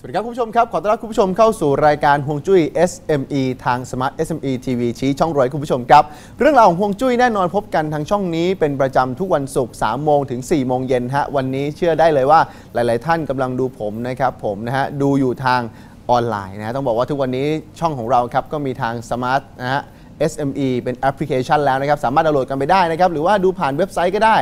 สวัสดีครับคุณผู้ชมครับ ขอต้อนรับคุณผู้ชมเข้าสู่รายการฮวงจุ้ย SME ทาง Smart SME TV ชี้ช่องรวยคุณผู้ชมครับ เรื่องราวของฮวงจุ้ยแน่นอนพบกันทางช่องนี้เป็นประจำทุกวันศุกร์3โมงถึง 4 โมงเย็นฮะวันนี้เชื่อได้เลยว่าหลาย ๆ ท่านกำลังดูผมนะครับผมนะฮะดูอยู่ทางออนไลน์นะฮะต้องบอกว่าทุกวันนี้ช่องของเราครับก็มีทาง Smart นะฮะ SME เป็นแอปพลิเคชันแล้วนะครับ สามารถดาวน์โหลดกันไปได้นะครับ หรือว่าดูผ่านเว็บไซต์ก็ได้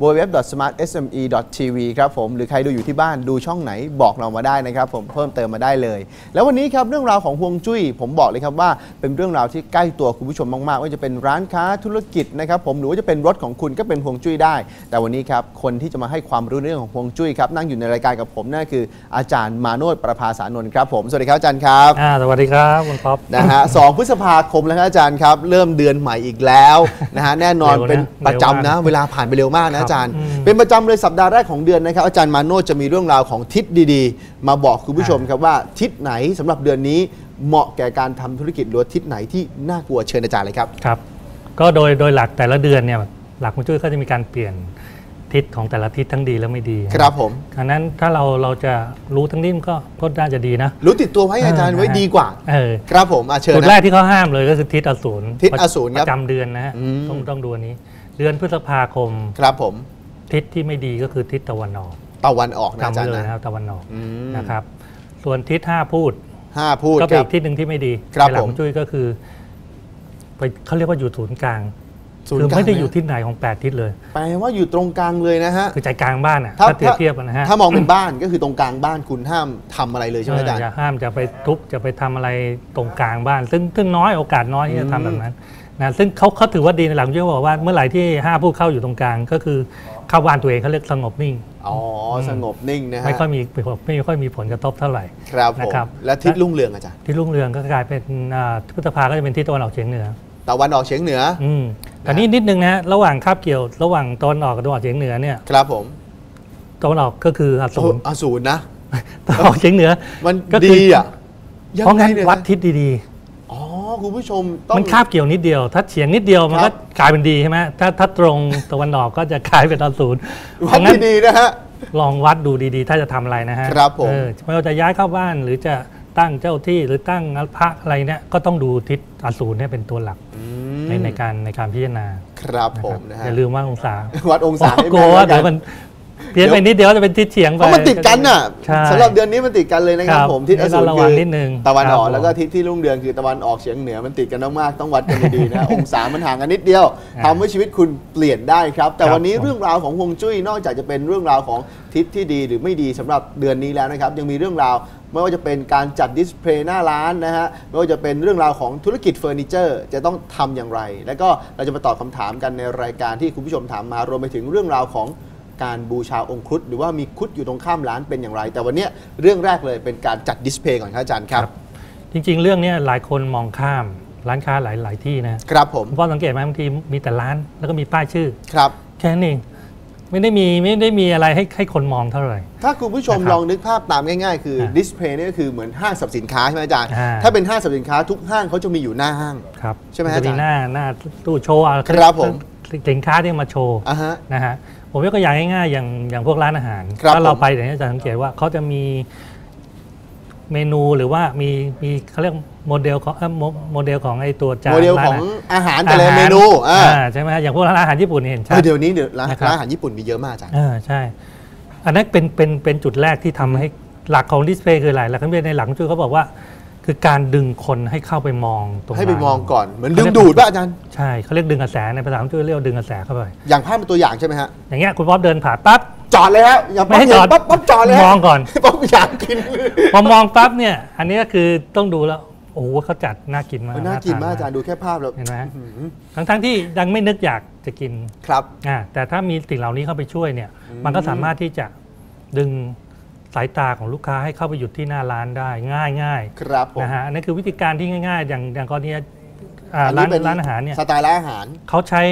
www.smartsme.tv ครับผม หรือใครดูอยู่ที่บ้านดูช่องไหนบอกเรามาได้นะครับ ผมเพิ่มเติมมาได้เลย แล้ววันนี้ครับเรื่องราวของฮวงจุ้ย ผมบอกเลยครับว่าเป็นเรื่องราวที่ใกล้ตัวคุณผู้ชมมากๆว่าจะเป็นร้านค้าธุรกิจนะครับผมหรือว่าจะเป็นรถของคุณก็เป็นฮวงจุ้ยได้ แต่วันนี้ครับคนที่จะมาให้ความรู้เรื่องของฮวงจุ้ยครับนั่งอยู่ในรายการกับผมนั่นคือ อาจารย์มาโนดประภาสานนท์ครับผมสวัสดีครับอาจารย์ครับอ่าสวัสดีครับคุณท็อปนะฮะสองพฤษภาคมแล้วครับอาจารย์ครับ เริ่มเดือนใหม่อีกแล้วนะฮะแน่นอนเร็วนะเป็นประจำนะเร็วมากเวลาผ่านไปเร็วมากครันะบอาจารย์อืมเป็นประจำเลยสัปดาห์แรกของเดือนนะครับอาจารย์มาโนดจะมีเรื่องราวของทิศดีๆ มาบอกคุณผู้ชมครับว่าทิศไหนสำหรับเดือนนี้เหมาะแก่การทำธุรกิจหรือว่าทิศไหนที่น่ากลัวเชิญอาจารย์เลยครับครับ ก็โดยโดยหลักแต่ละเดือนเนี่ยหลักคุณจุ้ยก็จะมีการเปลี่ยน ทิศของแต่ละทิศทั้งดีและไม่ดีครับผมดังนั้นถ้าเราเราจะรู้ทั้งนี้มันก็ก็น่าจะดีนะ รู้ติดตัวไว้อาจารย์เออไว้ดีกว่าเออครับผมอาเชิญจุดแรนะกที่เขาห้ามเลยก็คือทิศอสูรทิศอสูรครับประจำเดือนนะฮะอืมต้องต้องดูอันนี้ เดือนพฤษภาคมครับผม ทิศที่ไม่ดีก็คือทิศตะวันออกตะวันออกนะอาจำจารไว้ย์เลยนะนะครับตะวันออกอืมนะครับ ส่วนทิศห้าพูดห้าพูดก็คเป็นรับอีกทิศหนึ่งที่ไม่ดีครับในหลักผมคุณจุ้ยก็คือไปเขาเรียกว่าอยู่ศูนย์กลางศูน คือย์กลางไม่ได้อยู่นะทิศไหนของแปดทิศเลยแปลว่าอยู่ตรงกลางเลยนะฮะคือใจกลางบ้านอะถ้าถ้าเทียบเทียบกันนะฮะถ้ามองเป็นบ้านก็คือตรงกลางบ้านคุณห้ามทำอะไรเลยใช่ไหมอาจารย์อย่าห้ามจะไปทุบจะไปทำอะไรตรงกลางบ้าน ซึ่งซึ่งน้อยโอกาสน้อยที่จะทำแบบนั้นนะซึ่งเขาเขาถือว่าดีในหลักที่เขาบอกว่าเมื่อไหร่ที่ห้าผู้เข้าอยู่ตรงกลาง ก็คือเข้าบ้านตัวเองเขาเรียกสงบนิ่งอ๋อสงบนิ่งนะฮะไม่ค่อยมีไม่ค่อยมีผลกระทบเท่าไหร่ครับผมนะครับและทิศรุ่งเรืองอาจารย์ที่รุ่งเรืองก็กลายเป็นอ่าพฤษภาก็จะเป็นที่ตะวันออกเฉียงเหนือ ตะวันออกเฉียงเหนืออืมแต่นี่นิดนึงนะฮะระหว่างคาบเกี่ยวระหว่างตะวันออกกับตะวันออกเฉียงเหนือเนี่ยครับผมตะวันออกก็คืออสูรอสูรนะตะวันออกเฉียงเหนือ มันก็คือดีอะยังเพราะงั้นไงยวัดทิศดีอ๋อคุณผู้ชมๆต้องมันคาบเกี่ยวนิดเดียว ถ้าเฉียงนิดเดียวมันครัก็บกลายเป็นดีใช่ไหมถ้าถ้าตรงตะวันออกก็จะกลายเป็นอสูรเพวัดราะงั้นดีๆนะฮะลองวัดดูดีๆ ถ้าจะทำอะไรนะฮะครับผมเออไม่ว่าจะย้ายเข้าบ้านหรือจะตั้งเจ้าที่หรือตั้งพระอะไรเนี่ยก็ต้องดูทิศอสูรเนี่ยเป็นตัวหลักอื ในในการในการพิจารณาครับนะผครัมบนะฮะอย่าลืมว่าองศาวัดองศาให้กลัวว่าแม่นเดี๋ยวมัน เพี้ยนไปนิดเดียวจะเป็นทิศเฉียงเพไปราะมันติดกันน่ะใช่สำหรับเดือนนี้มันติดกันเลยนะครับครับผมทิศอสูรให้เราระคืวังอนิดนึงตะวันออกครับแล้วก็ทิศที่รุ่งเรืองคือตะวันออกเฉียงเหนือมันติดกันมากๆต้องวัดกันดีๆนะองศามันห่างกันนิดเดียวอ่าทำให้ชีวิตคุณเปลี่ยนได้ครับ แต่ครับวันนี้ผมเรื่องราวของฮวงจุ้ยนอกจากจะเป็นเรื่องราวของทิศที่ดีหรือไม่ดีสำหรับเดือนนี้แล้วนะครับยังมีเรื่องราวไม่ว่าจะเป็นการจัดดิสเพลย์หน้าร้านนะฮะ ไม่ว่าจะเป็นเรื่องราวของธุรกิจเฟอร์นิเจอร์ จะต้องทำอย่างไร แล้วก็เราจะมาตอบคำถามกันในรายการที่คุณผู้ชมถามมารวมไปถึงเรื่องราวของ การบูชาองค์ครุฑหรือว่ามีครุฑอยู่ตรงข้ามร้านเป็นอย่างไร แต่วันเนี้ยเรื่องแรกเลยเป็นการจัดดิสเพลย์ก่อนครับอาจารย์ครับ จริง ๆ เรื่องเนี้ยหลายคนมองข้ามร้านค้าหลายหลายที่นะครับผมเพราะสังเกตไหมบางทีมีแต่ร้านแล้วก็มีป้ายชื่อครับแค่นั้นเองไม่ได้มีไม่ได้มีอะไรให้ให้คนมองเท่าไหร่ ถ้าคุณผู้ชมนะครับลองนึกภาพตามง่ายๆ คืออ่าดิสเพลย์นี่ก็คือเหมือนห้างสรรพสินค้าใช่ไหมอาจารย์อ่าถ้าเป็นห้างสรรพสินค้าทุกห้างเขาจะมีอยู่หน้าห้างครับใช่ไหมฮะจะมีอาจารย์หน้าหน้าตู้โชว์อะครับผมสินค้าที่มาโชว์อะฮะนะฮะ ผมยกตัวอย่างง่ายๆอย่างอย่างพวกร้านอาหารครับถ้าเราผมไปอย่างนี้จะสังเกตว่าเขาจะมีเมนูหรือว่ามีมีเขาเรียกโมเดลของเอ่อโมโมเดลของไอ้ตัวจานโมเดลร้านของอาอาหารหารแต่ละเมนูอ่าอ่าใช่ไหมฮะอย่างพวกร้านอาหารญี่ปุ่นเนี่ยเห็นชัเอดอเดี๋ยวนี้เดี๋ยวร้านนะครับร้านอาหารญี่ปุ่นมีเยอะมากอาจารย์อ่าใช่ อันนั้นเป็นเป็นเป็นจุดแรกที่ทำให้หลักของดิสเพย์คืออะไรหลักของดิสเพย์ในหลักของจุดเขาบอกว่า คือการดึงคนให้เข้าไปมองตรงให้ไปร้านมองก่อนเหมือนดึงดูดป่ะอาจารย์ใช่เขาเรียกดึงกระแสในภาษาของจุดเรียกว่าดึงกระแสเข้าไปอย่างภาพเป็นตัวอย่างใช่ไหมฮะอย่างเงี้ยคุณป๊อปเดินผ่านปั๊บจอดเลยฮะอย่าไม่ให้จอดปั๊บปั๊บจอดเลยฮะมองก่อนปั๊บอยากกินพอมองปั๊บเนี่ย อันนี้ก็คือต้องดูแล้วโอ้โหเขาจัดน่ากินมากมันน่ากินมากทอาจารย์ดูแค่ภาพแล้วเห็นไหมอื้อหือทั้งทั้งๆที่ยังไม่นึกอยากจะกินครับอ่าแต่ถ้ามีสิ่งเหล่านี้เข้าไปช่วยเนี่ย มันก็สามารถที่จะดึง สายตาของลูกค้าให้เข้าไปหยุดที่หน้าร้านได้ง่ายง่ายครับผมๆนะฮะอันนี้คือวิธีการที่ง่าย ๆ อย่างอย่างกรณีอ่าอันร้านี้นเป็นร้านอาหารเนี่ยสไตล์ร้านอาหารเขาใช้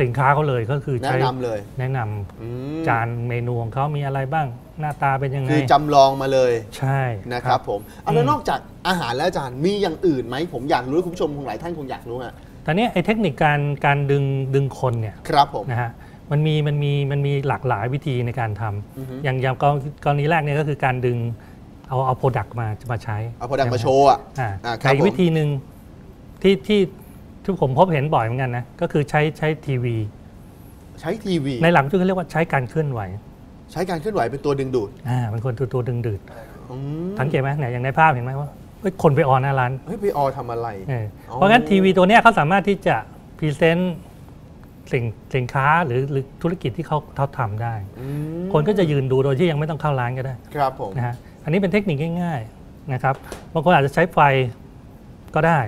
สินค้าเขาเลยก็คือแนะใช้นำเลย แนะนำอืมจานเมนูของเขามีอะไรบ้างหน้าตาเป็นยังไง คือจำลองมาเลยใช่นะครับผมเอาแล้วอืมนอกจากอาหารแล้วอาจารย์มีอย่างอื่นไหมผมอยากรู้คุณผู้ชมคงหลายท่านคงอยากรู้อะแต่เนี้ยไอ้เทคนิคการการดึงดึงคนเนี่ยครับผมนะฮะ มันมีมันมีมันมีหลากหลายวิธีในการทำอือฮึอย่างอย่างกรกรณีแรกเนี่ยก็คือการดึงเอาเอาเอาโปรดักต์มามาใช้ เอา product ใไหมาโชว์อะอ่าอ่าครับแต่อีกผมวิธีหนึ่งที่ที่ที่ผมพบเห็นบ่อยเหมือนกันนะก็คือใช้ใช้ทีวี ใช้ทีวี ในหลังจุ้ยเขาเรียกว่าใช้การเคลื่อนไหว ใช้การเคลื่อนไหวเป็นตัวดึงดูดอ่ามันคนตัวตัวดึงดูดอืมสังเกตไหมเนี่ยอย่างในภาพเห็นไหมว่าเฮ้ยคนไปออนหน้าร้านเฮ้ยไปออทำอะไรเอออ๋อเพราะงั้นทีวีตัวเนี้ยเขาสามารถที่จะพรีเซนต์ สินสินค้าหรือหรือธุรกิจที่เขาเขาทำได้อืมคนก็จะยืนดูโดยที่ยังไม่ต้องเข้าร้านก็ได้ครับผมนะฮะอันนี้เป็นเทคนิคง่ายๆนะครับบางคนอาจจะใช้ไฟก็ได้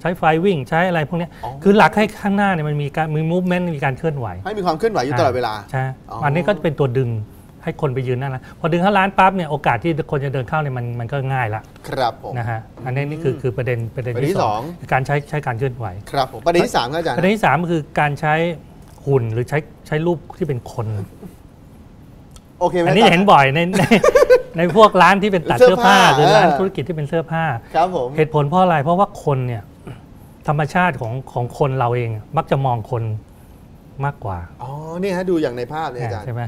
ใช้ไฟวิ่งใช้อะไรพวกเนี้ยอ๋อคือหลักให้ข้างหน้าเนี่ยมันมีการมีมูฟเมนต์มีการเคลื่อนไหว ให้มีความเคลื่อนไหวอยู่ตลอดเวลาใช่อ๋ออัอันนี้ก็จะเป็นตัวดึงให้คนไปยืนหนั่นนะพอดึงเข้าร้านปั๊บเนี่ยโอกาสที่คนจะเดินเข้าเนี่ยมันมันก็ง่ายละครับผมนะฮะอันนี้นี่คือคือประเด็นประเด็นประเด็นที่ที่สองสองการใช้ใช้การเคลื่อนไหวครับผมประเด็นที่สามครับอาจารย์ประเด็นที่สามก็คือการใช้ หุ่นหรือใช้ใช้รูปที่เป็นคน โอเคไหมอันนี้อาจารย์เห็นบ่อยในในในพวกร้านที่เป็นตัดเสื้เสื้ออผ้าผ้าหรือร้านเออธุรกิจที่เป็นเสื้อผ้าครับผมเหตุผลเพราะอะไรเพราะว่าคนเนี่ยธรรมชาติของของคนเราเอง มักจะมองคนมากกว่า อ๋อนี่ฮะดูอย่างในภาพเนี่ยอาจารย์ใช่ไหม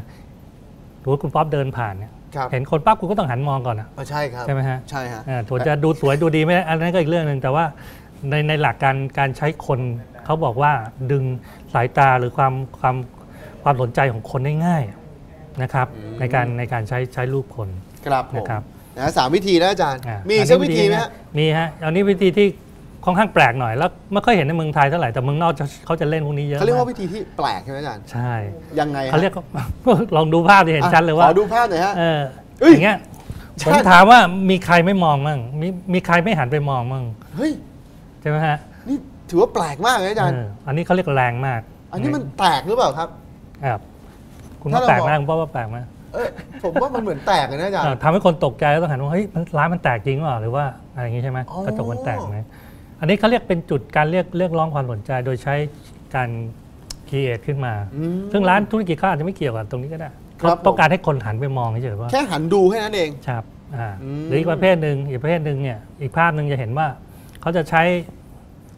สมมติคุณป๊อปเดินผ่านเนี่ยครับเห็นคนปั๊บคุณก็ต้องหันมองก่อนนะอ๋อใช่ครับใช่ไหมฮะใช่ฮะอ่าถั่วจะดูสวยดูดีไม่ได้อันนั้นก็อีกเรื่องหนึ่งแต่ว่าในในหลักการการใช้คน เขาบอกว่าดึงสายตาหรือความความความสนใจของคนได้ง่ายนะครับอืมในการในการใช้ใช้รูปคนครับผมนะครับนะสามวิธีนะอาจารย์อ่ามีอีกอันสันี้กวิธีไหมฮะมีฮะอันนี้วิธีที่ค่อนข้างแปลกหน่อยแล้วไม่ค่อยเห็นในเมืองไทยเท่าไหร่แต่เมืองนอกจะเขาจะเล่นพวกนี้เยอะเขาเรียกว่ามาวิธีที่แปลกใช่ไหมอาจารย์ใช่ยังไงฮะเขาเรียกลองดูภาพจะเห็นชัดเลยว่าขอดูภาพหน่อยฮะเออเอ้ยอย่างเงี้ยใช่ผมถามว่ามีใครไม่มองมั่งมีมีใครไม่หันไปมองมั่งเฮ้ยใช่ไหมฮะนี่ ถือว่าแปลกมากเลยอาจารย์เอออันนี้เขาเรียกแรงมาก อันนี้มันแตกหรือเปล่าครับครับคุณถ้าว่าเราแปลกมองมากคุณว่าแปลกไหมากเออผมว่ามันเหมือนแตกเลยนะอาจารย์เออทำให้คนตกใจแล้วต้องหันว่าเฮ้ยมันร้านมันแตกจริงเปล่าหรือว่าอะไรอย่างงี้ใช่ไหมอ๋อกระจกมันแตกไหมอันนี้เขาเรียกเป็นจุดการเรียกเรียกร้องความสนใจโดยใช้การค e เอทขึ้นมาอืมซึ่งร้านธุรกิจเขาอาจจะไม่เกี่ยวกับตรงนี้ก็ได้ครับเขาต้องการให้คนหันไปมองเฉยๆว่าแค่หันดูแค่นั้นเองครับอ่าอืมหรืออีกประเภทหนึ่งอีกประเภทหนึ่งเนี่ยอีกภาพหนึ่งจะเห็นว่าเขาจะใช้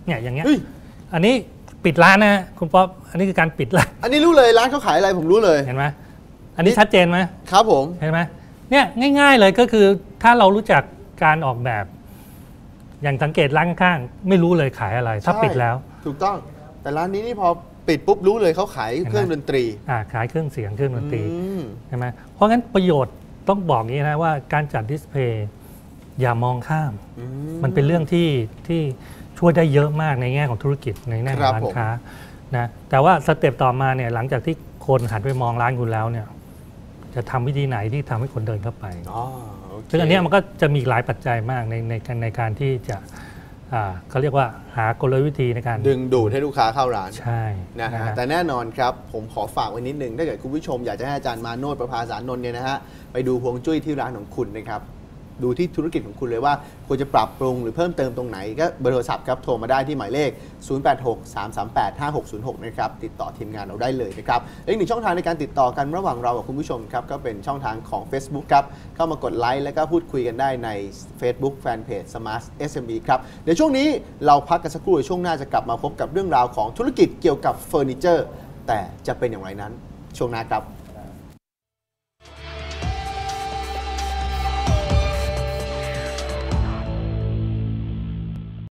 เนี่ยอย่างเงี้ยเฮ้ย อันนี้ปิดร้านนะฮะคุณป๊อปอันนี้คือการปิดร้านอันนี้รู้เลยร้านเขาขายอะไรผมรู้เลย เห็นไหมอันนี้ชัดเจนไหม ครับผม เห็นไหมเนี่ยง่าย ๆเลยก็คือถ้าเรารู้จักการออกแบบ อย่างสังเกตร้านข้างๆไม่รู้เลยขายอะไร ถ้าใช่ ปิดแล้ว ถูกต้อง แต่ร้านนี้นี่พอปิดปุ๊บรู้เลยเขาขายเครื่องดนตรีอ่าขายเครื่องเสียงเครื่องดนตรีอืมใช่ไหมเพราะงั้นประโยชน์ต้องบอกอย่างนี้นะว่าการจัดดิสเพย์อย่ามองข้าม อืมันเป็นเรื่องที่ที่ ช่วยได้เยอะมากในแง่ของธุรกิจในแง่ขครัองบร้านผมค้านะแต่ว่าสเต็ปต่อมาเนี่ยหลังจากที่คนหันไปมองร้านคุณแล้วเนี่ยจะทำวิธีไหนที่ทำให้คนเดินเข้าไปอ๋อโเคซึ่งอันเนี้ยมันก็จะมีอีกหลายปัจจัยมากในในการในการที่จะอ่าเขาเรียกว่าหากลวิธีในการ ดึงดูดให้ลูกค้าเข้าร้านใช่นะฮะฮะแต่แน่นอนครับ ผมขอฝากไว้นิดนึง ถ้าเกิดคุณผู้ชมอยากจะให้อาจารย์มาโนดประภาสารนนท์เนี่ยนะฮะไปดูฮวงจุ้ยที่ร้านของคุณนะครับ ดูที่ธุรกิจของคุณเลยว่าควรจะปรับปรุงหรือเพิ่มเติมตรงไหน ก็เบอร์โทรศัพท์ครับโทรมาได้ที่หมายเลข 0863385606 นะครับติดต่อทีมงานเราได้เลยนะครับและอีกหนึ่งช่องทางในการติดต่อกันระหว่างเรากับคุณผู้ชมครับก็เป็นช่องทางของ Facebook ครับเข้ามากดไลค์แล้วก็พูดคุยกันได้ใน Facebook Fanpage Smart SME ครับเดี๋ยวช่วงนี้เราพักกันสักครู่ช่วงหน้าจะกลับมาพบกับเรื่องราวของธุรกิจเกี่ยวกับเฟอร์นิเจอร์แต่จะเป็นอย่างไรนั้นช่วงหน้าครับ